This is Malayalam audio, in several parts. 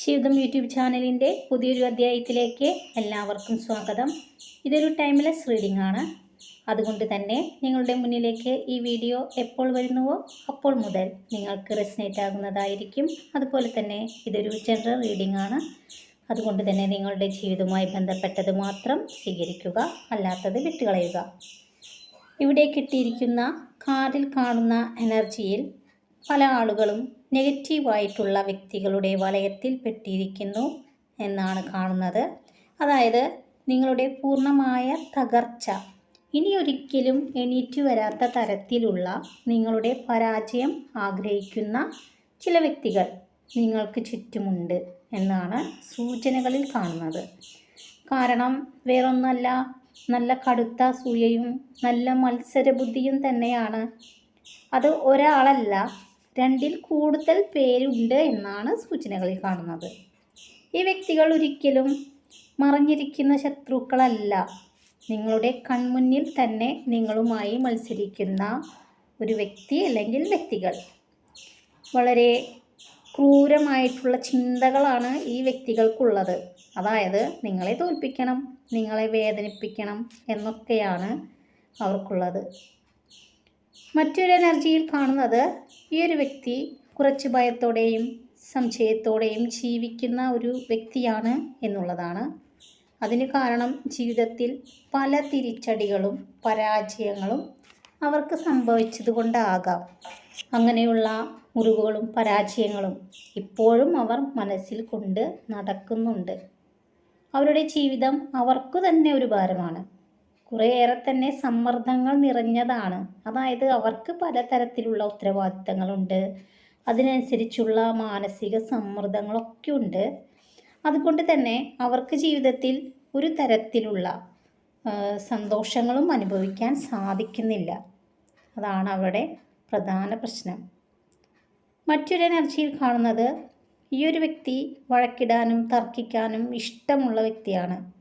ശിവദം യൂട്യൂബ് ചാനലിന്റെ പുതിയൊരു അധ്യായത്തിലേക്ക് എല്ലാവർക്കും സ്വാഗതം. ഇതൊരു ടൈംലെസ് റീഡിംഗ് ആണ് അതുകൊണ്ട് തന്നെ നിങ്ങളുടെ മുന്നിലേക്ക് ഈ വീഡിയോ എപ്പോൾ വരുന്നുവോ അപ്പോൾ മുതൽ നിങ്ങൾക്ക് റെസിനേറ്റ് ആകുന്നതായിരിക്കും. അതുപോലെ തന്നെ ഇതൊരു ജനറൽ റീഡിംഗ് ആണ് അതുകൊണ്ട് തന്നെ നിങ്ങളുടെ ജീവിതവുമായി ബന്ധപ്പെട്ടത് മാത്രം സ്വീകരിക്കുക അല്ലാത്തത് വിട്ടുകളയുക. ഇവിടെ കിട്ടിയിരിക്കുന്ന കാർഡിൽ കാണുന്ന എനർജിയിൽ പല ആളുകളും നെഗറ്റീവായിട്ടുള്ള വ്യക്തികളുടെ വലയത്തിൽ പെട്ടിരിക്കുന്നു എന്നാണ് കാണുന്നത്. അതായത് നിങ്ങളുടെ പൂർണമായ തകർച്ച. ഇനി ഒരിക്കലും എണീറ്റു വരാത്ത തരത്തിലുള്ള നിങ്ങളുടെ പരാജയം ആഗ്രഹിക്കുന്ന ചില വ്യക്തികൾ നിങ്ങൾക്ക് ചുറ്റുമുണ്ട് എന്നാണ് സൂചനകളിൽ കാണുന്നത്. കാരണം വേറൊന്നല്ല നല്ല കടുത്ത സൂയയും നല്ല മത്സരബുദ്ധിയും തന്നെയാണ്. അത് ഒരാളല്ല രണ്ടിൽ കൂടുതൽ പേരുണ്ട് എന്നാണ് സൂചനകളിൽ കാണുന്നത്. ഈ വ്യക്തികൾ ഒരിക്കലും മറഞ്ഞിരിക്കുന്ന ശത്രുക്കളല്ല. നിങ്ങളുടെ കൺമുന്നിൽ തന്നെ നിങ്ങളുമായി മത്സരിക്കുന്ന ഒരു വ്യക്തി അല്ലെങ്കിൽ വ്യക്തികൾ. വളരെ ക്രൂരമായിട്ടുള്ള ചിന്തകളാണ് ഈ വ്യക്തികൾക്കുള്ളത്. അതായത് നിങ്ങളെ തോൽപ്പിക്കണം നിങ്ങളെ വേദനിപ്പിക്കണം എന്നൊക്കെയാണ് അവർക്കുള്ളത്. മറ്റൊരു എനർജിയിൽ കാണുന്നത് ഈ ഒരു വ്യക്തി കുറച്ച് ഭയത്തോടെയും സംശയത്തോടെയും ജീവിക്കുന്ന ഒരു വ്യക്തിയാണ് എന്നുള്ളതാണ്. അതിന് കാരണം ജീവിതത്തിൽ പല തിരിച്ചടികളും പരാജയങ്ങളും അവർക്ക് സംഭവിച്ചത് കൊണ്ടാകാം അങ്ങനെയുള്ള മുറിവുകളും പരാജയങ്ങളും ഇപ്പോഴും അവർ മനസ്സിൽ കൊണ്ട് നടക്കുന്നുണ്ട്. അവരുടെ ജീവിതം അവർക്കു തന്നെ ഒരു ഭാരമാണ്. കുറേയേറെ തന്നെ സമ്മർദ്ദങ്ങൾ നിറഞ്ഞതാണ്. അതായത് അവർക്ക് പലതരത്തിലുള്ള ഉത്തരവാദിത്തങ്ങളുണ്ട്. അതിനനുസരിച്ചുള്ള മാനസിക സമ്മർദ്ദങ്ങളൊക്കെ ഉണ്ട്. അതുകൊണ്ട് തന്നെ അവർക്ക് ജീവിതത്തിൽ ഒരു തരത്തിലുള്ള സന്തോഷങ്ങളും അനുഭവിക്കാൻ സാധിക്കുന്നില്ല. അതാണ് അവരുടെ പ്രധാന പ്രശ്നം. മറ്റൊരു എനർജിയിൽ കാണുന്നത് ഈ ഒരു വ്യക്തി വഴക്കിടാനും തർക്കിക്കാനും ഇഷ്ടമുള്ള വ്യക്തിയാണ്.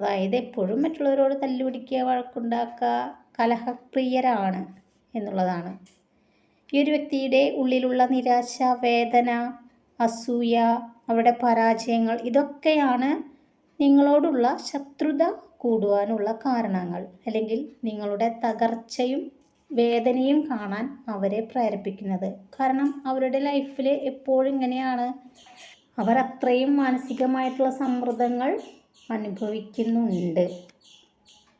അതായത് എപ്പോഴും മറ്റുള്ളവരോട് തല്ലുപിടിക്കുക വഴക്കുണ്ടാക്കുക കലഹപ്രിയരാണ് എന്നുള്ളതാണ്. ഈ ഒരു വ്യക്തിയുടെ ഉള്ളിലുള്ള നിരാശ വേദന അസൂയ അവരുടെ പരാജയങ്ങൾ ഇതൊക്കെയാണ് നിങ്ങളോടുള്ള ശത്രുത കൂടുവാനുള്ള കാരണങ്ങൾ. അല്ലെങ്കിൽ നിങ്ങളുടെ തകർച്ചയും വേദനയും കാണാൻ അവരെ പ്രേരിപ്പിക്കുന്നത്. കാരണം അവരുടെ ലൈഫിൽ എപ്പോഴും ഇങ്ങനെയാണ്. അവർ അത്രയും മാനസികമായിട്ടുള്ള സമ്മർദ്ദങ്ങൾ അനുഭവിക്കുന്നുണ്ട്.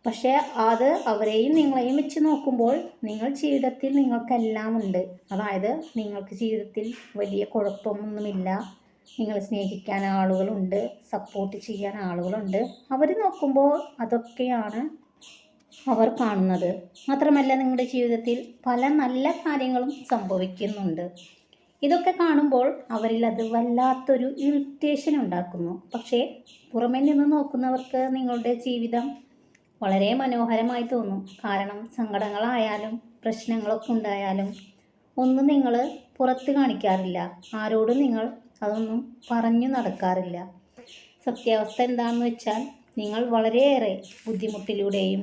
പക്ഷേ അത് അവരെയും നിങ്ങളെയും വെച്ച് നോക്കുമ്പോൾ നിങ്ങൾ ജീവിതത്തിൽ നിങ്ങൾക്കെല്ലാം ഉണ്ട്. അതായത് നിങ്ങൾക്ക് ജീവിതത്തിൽ വലിയ കുഴപ്പമൊന്നുമില്ല. നിങ്ങൾ സ്നേഹിക്കാൻ ആളുകളുണ്ട് സപ്പോർട്ട് ചെയ്യാൻ ആളുകളുണ്ട്. അവർ നോക്കുമ്പോൾ അതൊക്കെയാണ് അവർ കാണുന്നത്. മാത്രമല്ല നിങ്ങളുടെ ജീവിതത്തിൽ പല നല്ല കാര്യങ്ങളും സംഭവിക്കുന്നുണ്ട്. ഇതൊക്കെ കാണുമ്പോൾ അവരിൽ അത് വല്ലാത്തൊരു ഇറിറ്റേഷൻ ഉണ്ടാക്കുന്നു. പക്ഷേ പുറമെ നിന്ന് നോക്കുന്നവർക്ക് നിങ്ങളുടെ ജീവിതം വളരെ മനോഹരമായി തോന്നും. കാരണം സങ്കടങ്ങളായാലും പ്രശ്നങ്ങളൊക്കെ ഉണ്ടായാലും ഒന്നും നിങ്ങൾ പുറത്ത് കാണിക്കാറില്ല. ആരോടും നിങ്ങൾ അതൊന്നും പറഞ്ഞു നടക്കാറില്ല. സത്യാവസ്ഥ എന്താണെന്ന് വെച്ചാൽ നിങ്ങൾ വളരെയേറെ ബുദ്ധിമുട്ടിലൂടെയും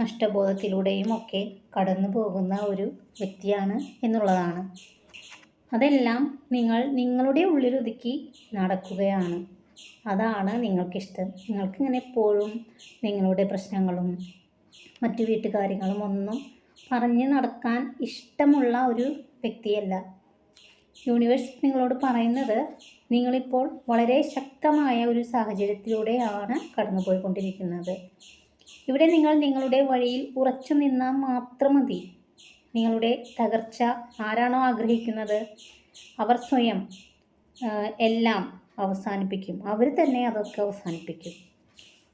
നഷ്ടബോധത്തിലൂടെയും ഒക്കെ കടന്നു പോകുന്ന ഒരു വ്യക്തിയാണ് എന്നുള്ളതാണ്. അതെല്ലാം നിങ്ങൾ നിങ്ങളുടെ ഉള്ളിലൊതുക്കി നടക്കുകയാണ്. അതാണ് നിങ്ങൾക്കിഷ്ടം. നിങ്ങൾക്കിങ്ങനെ എപ്പോഴും നിങ്ങളുടെ പ്രശ്നങ്ങളും മറ്റു വീട്ടുകാര്യങ്ങളും ഒന്നും പറഞ്ഞ് നടക്കാൻ ഇഷ്ടമുള്ള ഒരു വ്യക്തിയല്ല. യൂണിവേഴ്സ് നിങ്ങളോട് പറയുന്നത് നിങ്ങളിപ്പോൾ വളരെ ശക്തമായ ഒരു സാഹചര്യത്തിലൂടെയാണ് കടന്നുപോയിക്കൊണ്ടിരിക്കുന്നത്. ഇവിടെ നിങ്ങൾ നിങ്ങളുടെ വഴിയിൽ ഉറച്ചു നിന്നാൽ മാത്രം മതി. നിങ്ങളുടെ തകർച്ച ആരാണോ ആഗ്രഹിക്കുന്നത് അവർ സ്വയം എല്ലാം അവസാനിപ്പിക്കും. അവർ തന്നെ അതൊക്കെ അവസാനിപ്പിക്കും.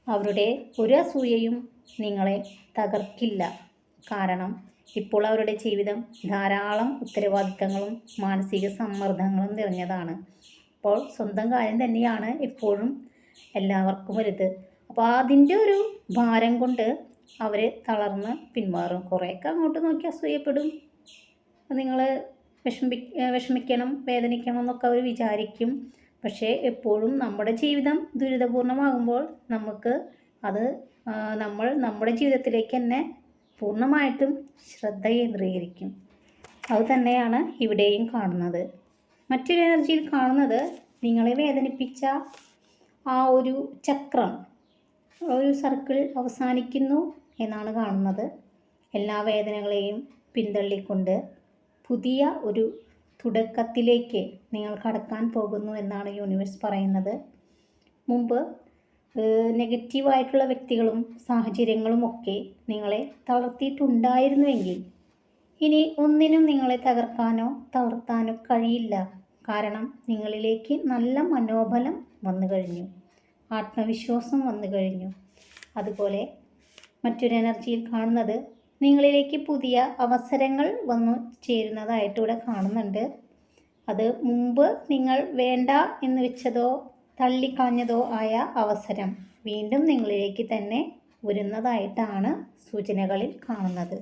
അവരുടെ ഒരു അസൂയയും നിങ്ങളെ തകർക്കില്ല. കാരണം ഇപ്പോൾ അവരുടെ ജീവിതം ധാരാളം ഉത്തരവാദിത്തങ്ങളും മാനസിക സമ്മർദ്ദങ്ങളും നിറഞ്ഞതാണ്. അപ്പോൾ സ്വന്തം കാര്യം തന്നെയാണ് എപ്പോഴും എല്ലാവർക്കും വലുത്. അപ്പോൾ അതിന്റെ ഒരു ഭാരം കൊണ്ട് അവർ തളർന്ന് പിന്മാറും. കുറേയൊക്കെ അങ്ങോട്ട് നോക്കി അസൂയപ്പെടും. നിങ്ങൾ വിഷമി വിഷമിക്കണം വേദനിക്കണം എന്നൊക്കെ അവർ വിചാരിക്കും. പക്ഷേ എപ്പോഴും നമ്മുടെ ജീവിതം ദുരിതപൂർണമാകുമ്പോൾ നമുക്ക് അത് നമ്മൾ നമ്മുടെ ജീവിതത്തിലേക്ക് തന്നെ പൂർണമായിട്ടും ശ്രദ്ധ കേന്ദ്രീകരിക്കും. അത് തന്നെയാണ് ഇവിടെയും കാണുന്നത്. മറ്റൊരു എനർജിയിൽ കാണുന്നത് നിങ്ങളെ വേദനിപ്പിച്ച ആ ഒരു ചക്രം ഒരു സർക്കിൾ അവസാനിക്കുന്നു. എന്നാണ് കാണുന്നത്. എല്ലാ വേദനകളെയും പിന്തള്ളിക്കൊണ്ട് പുതിയ ഒരു തുടക്കത്തിലേക്ക് നിങ്ങൾ കടക്കാൻ പോകുന്നു എന്നാണ് യൂണിവേഴ്സ് പറയുന്നത്. മുമ്പ് നെഗറ്റീവായിട്ടുള്ള വ്യക്തികളും സാഹചര്യങ്ങളും ഒക്കെ നിങ്ങളെ തളർത്തിയിട്ടുണ്ടായിരുന്നുവെങ്കിൽ ഇനി ഒന്നിനും നിങ്ങളെ തകർക്കാനോ തളർത്താനോ കഴിയില്ല. കാരണം നിങ്ങളിലേക്ക് നല്ല മനോബലം വന്നു കഴിഞ്ഞു. ആത്മവിശ്വാസം വന്നു കഴിഞ്ഞു. അതുപോലെ മറ്റൊരു എനർജിയിൽ കാണുന്നത് നിങ്ങളിലേക്ക് പുതിയ അവസരങ്ങൾ വന്നു ചേരുന്നതായിട്ട് ഇവിടെ കാണുന്നുണ്ട്. അത് മുമ്പ് നിങ്ങൾ വേണ്ട എന്ന് വെച്ചതോ തള്ളിക്കളഞ്ഞതോ ആയ അവസരം വീണ്ടും നിങ്ങളിലേക്ക് തന്നെ വരുന്നതായിട്ടാണ് സൂചനകളിൽ കാണുന്നത്.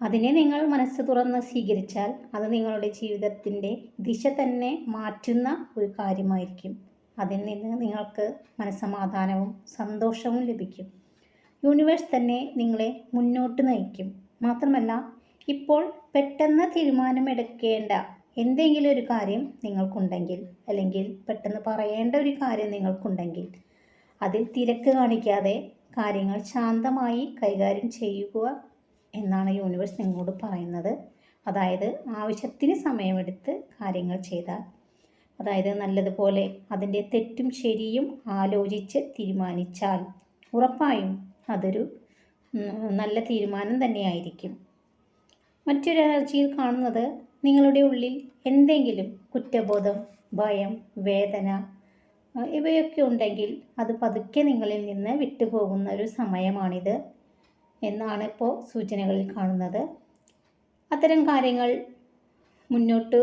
അതിനെ നിങ്ങൾ മനസ്സ് തുറന്ന് സ്വീകരിച്ചാൽ അത് നിങ്ങളുടെ ജീവിതത്തിന്റെ ദിശ തന്നെ മാറ്റുന്ന ഒരു കാര്യമായിരിക്കും. അതിൽ നിന്ന് നിങ്ങൾക്ക് മനസ്സമാധാനവും സന്തോഷവും ലഭിക്കും. യൂണിവേഴ്സ് തന്നെ നിങ്ങളെ മുന്നോട്ട് നയിക്കും. മാത്രമല്ല ഇപ്പോൾ പെട്ടെന്ന് തീരുമാനമെടുക്കേണ്ട എന്തെങ്കിലും ഒരു കാര്യം നിങ്ങൾക്കുണ്ടെങ്കിൽ അല്ലെങ്കിൽ പെട്ടെന്ന് പറയേണ്ട ഒരു കാര്യം നിങ്ങൾക്കുണ്ടെങ്കിൽ അതിൽ തിരക്ക് കാണിക്കാതെ കാര്യങ്ങൾ ശാന്തമായി കൈകാര്യം ചെയ്യുക എന്നാണ് യൂണിവേഴ്സ് നിങ്ങളോട് പറയുന്നത്. അതായത് ആവശ്യത്തിന് സമയമെടുത്ത് കാര്യങ്ങൾ ചെയ്താൽ. അതായത് നല്ലതുപോലെ അതിന്റെ തെറ്റും ശരിയും ആലോചിച്ച് തീരുമാനിച്ചാൽ. ഉറപ്പായും അതൊരു നല്ല തീരുമാനം തന്നെയായിരിക്കും. മറ്റൊരു എനർജിയിൽ കാണുന്നത് നിങ്ങളുടെ ഉള്ളിൽ എന്തെങ്കിലും കുറ്റബോധം ഭയം വേദന ഇവയൊക്കെ ഉണ്ടെങ്കിൽ അത് പതുക്കെ നിങ്ങളിൽ നിന്ന് വിട്ടുപോകുന്ന ഒരു സമയമാണിത് എന്നാണ് ഇപ്പോൾ സൂചനകളിൽ കാണുന്നത്. അത്തരം കാര്യങ്ങൾ മുന്നോട്ട്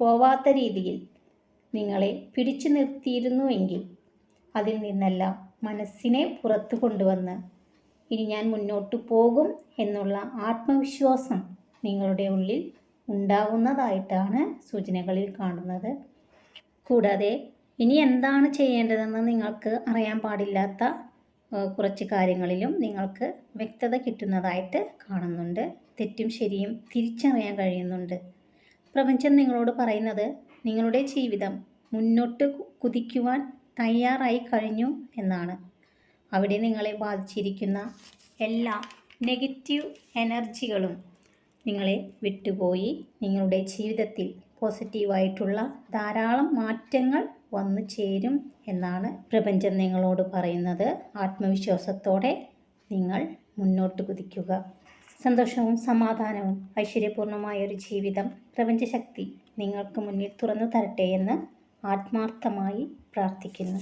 പോവാത്ത രീതിയിൽ നിങ്ങളെ പിടിച്ചു നിർത്തിയിരുന്നുവെങ്കിൽ അതിൽ നിന്നെല്ലാം മനസ്സിനെ പുറത്തു കൊണ്ടുവന്ന് ഇനി ഞാൻ മുന്നോട്ട് പോകും എന്നുള്ള ആത്മവിശ്വാസം നിങ്ങളുടെ ഉള്ളിൽ ഉണ്ടാവുന്നതായിട്ടാണ് സൂചനകളിൽ കാണുന്നത്. കൂടാതെ ഇനി എന്താണ് ചെയ്യേണ്ടതെന്ന് നിങ്ങൾക്ക് അറിയാൻ പാടില്ലാത്ത കുറച്ച് കാര്യങ്ങളിലും നിങ്ങൾക്ക് വ്യക്തത കിട്ടുന്നതായിട്ട് കാണുന്നുണ്ട്. തെറ്റും ശരിയും തിരിച്ചറിയാൻ കഴിയുന്നുണ്ട്. പ്രപഞ്ചം നിങ്ങളോട് പറയുന്നത് നിങ്ങളുടെ ജീവിതം മുന്നോട്ട് കുതിക്കുവാൻ തയ്യാറായി കഴിഞ്ഞു എന്നാണ്. അവിടെ നിങ്ങളെ ബാധിച്ചിരിക്കുന്ന എല്ലാ നെഗറ്റീവ് എനർജികളും നിങ്ങളെ വിട്ടുപോയി. നിങ്ങളുടെ ജീവിതത്തിൽ പോസിറ്റീവായിട്ടുള്ള ധാരാളം മാറ്റങ്ങൾ വന്നു ചേരും എന്നാണ് പ്രപഞ്ചം നിങ്ങളോട് പറയുന്നത്. ആത്മവിശ്വാസത്തോടെ നിങ്ങൾ മുന്നോട്ട് കുതിക്കുക. സന്തോഷവും സമാധാനവും ഐശ്വര്യപൂർണമായ ഒരു ജീവിതം പ്രപഞ്ചശക്തി നിങ്ങൾക്ക് മുന്നിൽ തുറന്നു തരട്ടെ എന്ന് ആത്മാർത്ഥമായി പ്രാർത്ഥിക്കുന്നു.